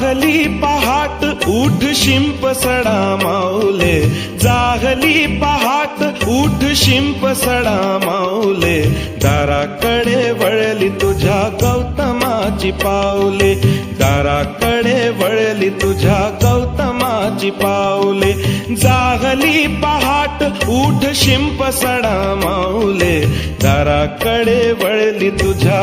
जाहली पहाट उठ शिंप सडा माऊले. जागली पहाट उठ शिंप सडा माऊले. दाराकडे वळली तुझ्या गौतमाची पावले दाराकडे वळली तुझ्या गौतमाची पावले जागली पहाट उठ शिंप सडा माऊले. दाराकडे वळली तुझ्या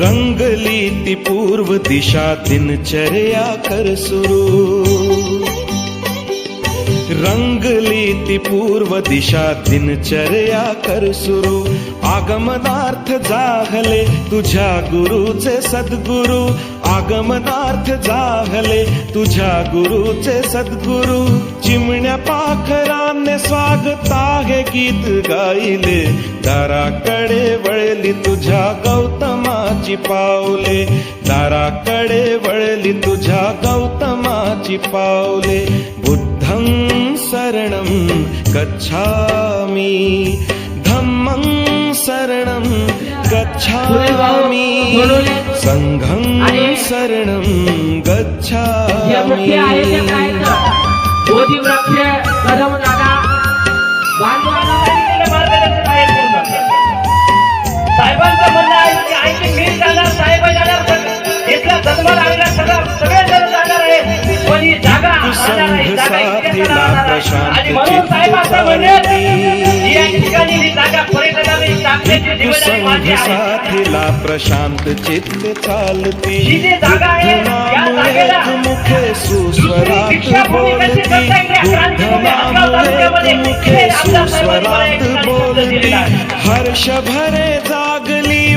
रंगली ती पूर्व दिशा दिनचर्या कर सुरू. रंगली ती पूर्व दिशा दिनचर्या कर सुरू. आगमनार्थ जाहले तुझ्या गुरुचे सद्गुरु. आगमनार्थ जाहले तुझ्या गुरुचे सद्गुरु. चिमण्या पाखराने स्वागत आहे गीत गायले. दाराकडे वळली तुझ्या गौतमाची पावले. दाराकडे वळली तुझ्या गौतमाची पावले. बुद्धं शरणं गच्छामि. धम्मं शरणं गच्छामि. सङ्घं शरणं हे गच्छामि आणि म्हणून साहेब असं म्हणले की या ठिकाणी ही जागा पर्यटनाला टाकण्याची जिम्मेदारी माझी आहे. साथीला प्रशांत चित्त चालती. ही जी जागा आहे, या जागेला बुद्धनामुळे मुखे सुस्वरात दीक्षाभूमी कशी बोलती. करता येईल? या क्रांतीभूमी अमरावती तालुक्यामध्ये बुद्धनामुळे मुखे इथे आपल्या साहेबांनी मला एक सुस्वरात बोलती दिलेला आहे. हर्ष भरे जागली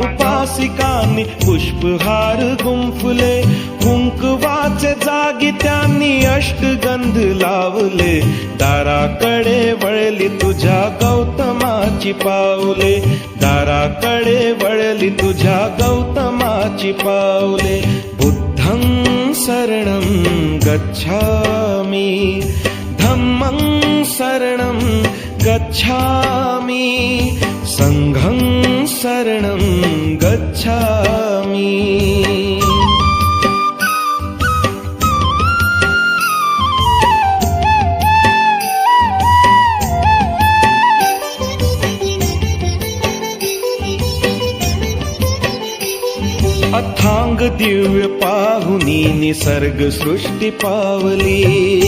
उपासिकांनी पुष्पहार गुंफले कुंकवाचे जागी त्यांनी अष्टगंध लावले. दाराकडे वळली तुझ्या गौतमाची पावले. दाराकडे वळली तुझ्या गौतमाची पावले. बुद्धं शरणं गच्छामि धम्मं शरणं गच्छामि। सङ्घं शरणं गच्छामि। अथांग दिव्य पाहुनी निसर्ग सृष्टी पावली